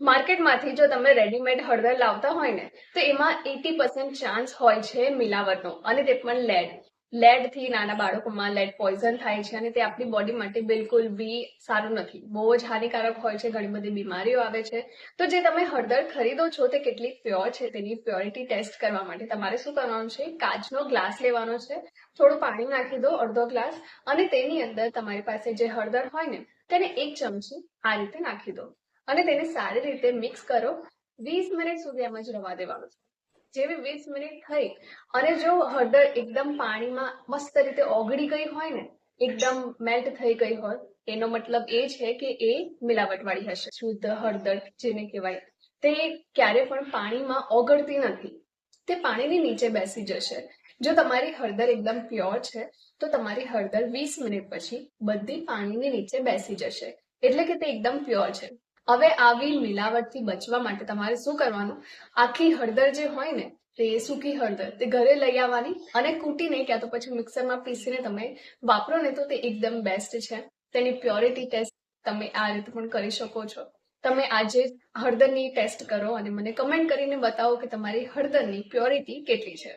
માર્કેટમાંથી જો તમે રેડીમેડ હળદર લાવતા હોય ને, તો એમાં એટી પર્સન્ટ ચાન્સ હોય છે મિલાવટનો. અને તે પણ લેડ લેડથી નાના બાળકોમાં લેડ પોઈઝન થાય છે અને તે આપણી બોડી માટે બિલકુલ બી સારું નથી. બહુ જ હાનિકારક હોય છે, ઘણી બધી બીમારીઓ આવે છે. તો જે તમે હળદર ખરીદો છો, તે કેટલી પ્યોર છે? તેની પ્યોરિટી ટેસ્ટ કરવા માટે તમારે શું કરવાનું છે? કાચનો ગ્લાસ લેવાનો છે. થોડું પાણી નાખી દો, અડધો ગ્લાસ અને તેની અંદર તમારી પાસે જે હળદર હોય ને, તેને એક ચમચી આ રીતે નાખી દો. અને તેને સારી રીતે મિક્સ કરો. વીસ મિનિટ સુધી એમ જ રવા દેવાનું જેવી વીસ મિનિટ થઈ અને જો હળદર એકદમ પાણીમાં મસ્ત રીતે ઓગળી ગઈ હોય ને, એકદમ મેલ્ટ થઈ ગઈ હોય, એનો મતલબ એ છે કે એ મિલાવટવાળી હશે. શુદ્ધ હળદર જેને કહેવાય, તે ક્યારે પણ પાણીમાં ઓગળતી નથી. તે પાણીની નીચે બેસી જશે. જો તમારી હળદર એકદમ પ્યોર છે, તો તમારી હળદર વીસ મિનિટ પછી બધી પાણીની નીચે બેસી જશે. એટલે કે તે એકદમ પ્યોર છે. હવે આવી મિલાવટથી બચવા માટે તમારે શું કરવાનું? આખી હળદર જે હોય ને, તે સૂકી હળદર, તે ઘરે લઈ આવવાની અને કૂટીને ક્યાં તો પછી મિક્સરમાં પીસીને તમે વાપરો ને તો તે એકદમ બેસ્ટ છે. તેની પ્યોરિટી ટેસ્ટ તમે આ રીતે પણ કરી શકો છો. તમે આજે હળદરની ટેસ્ટ કરો અને મને કમેન્ટ કરીને બતાવો કે તમારી હળદરની પ્યોરિટી કેટલી છે.